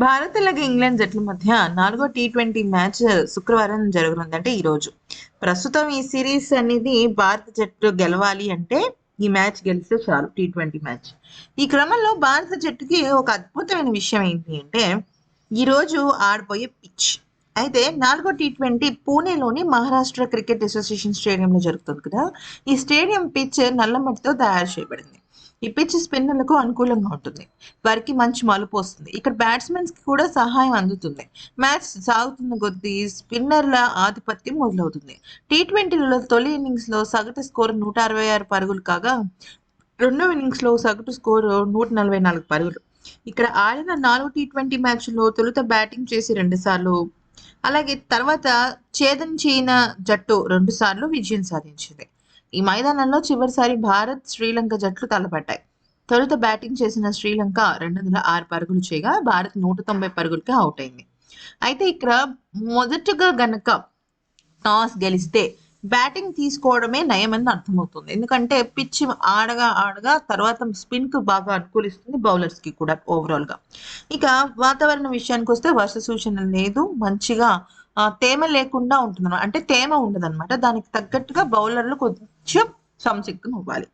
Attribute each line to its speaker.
Speaker 1: భారత్ అలాగే ఇంగ్లాండ్ జట్ల మధ్య నాలుగో టీ ట్వంటీ మ్యాచ్ శుక్రవారం జరగనుంది అంటే ఈ రోజు. ప్రస్తుతం ఈ సిరీస్ అనేది భారత జట్టు గెలవాలి అంటే ఈ మ్యాచ్ గెలిస్తే చాలు టీ ట్వంటీ మ్యాచ్. ఈ క్రమంలో భారత జట్టుకి ఒక అద్భుతమైన విషయం ఏంటి అంటే ఈ రోజు పిచ్ అయితే నాలుగో టీ ట్వంటీ పూణేలోని మహారాష్ట్ర క్రికెట్ అసోసియేషన్ స్టేడియంలో జరుగుతుంది కదా. ఈ స్టేడియం పిచ్ నల్లమట్టితో తయారు చేయబడింది. ఈ పిచ్ స్పిన్నర్లకు అనుకూలంగా ఉంటుంది. వారికి మంచి మలుపు వస్తుంది. ఇక్కడ బ్యాట్స్మెన్స్కి కూడా సహాయం అందుతుంది. మ్యాచ్ సాగుతున్న కొద్దీ స్పిన్నర్ల ఆధిపత్యం మొదలవుతుంది. టీ ట్వంటీలలో తొలి ఇన్నింగ్స్లో సగటు స్కోర్ నూట అరవై ఆరు పరుగులు కాగా రెండో ఇన్నింగ్స్లో సగటు స్కోర్ నూట నలభై నాలుగు పరుగులు. ఇక్కడ ఆడిన నాలుగు టీ ట్వంటీ మ్యాచ్లో తొలుత బ్యాటింగ్ చేసి రెండు సార్లు అలాగే తర్వాత ఛేదించిన జట్టు రెండు సార్లు విజయం సాధించింది. ఈ మైదానంలో చివరిసారి భారత్ శ్రీలంక జట్లు తలపడ్డాయి తొలుత బ్యాటింగ్ చేసిన శ్రీలంక రెండు వందల ఆరు పరుగులు చేయగా భారత్ నూట తొంభై పరుగులకి అవుట్ అయింది. అయితే ఇక్కడ మొదటగా గనక టాస్ గెలిస్తే బ్యాటింగ్ తీసుకోవడమే నయమని అర్థమవుతుంది. ఎందుకంటే పిచ్ ఆడగా ఆడగా తర్వాత స్పిన్కు బాగా అనుకూలిస్తుంది బౌలర్స్కి కూడా ఓవరాల్గా ఇక వాతావరణ విషయానికి వస్తే వర్ష సూచన లేదు. మంచిగా తేమ లేకుండా ఉంటుంది అంటే తేమ ఉండదన్నమాట. దానికి తగ్గట్టుగా బౌలర్లు నిత్యం సంసిగ్ధం అవ్వాలి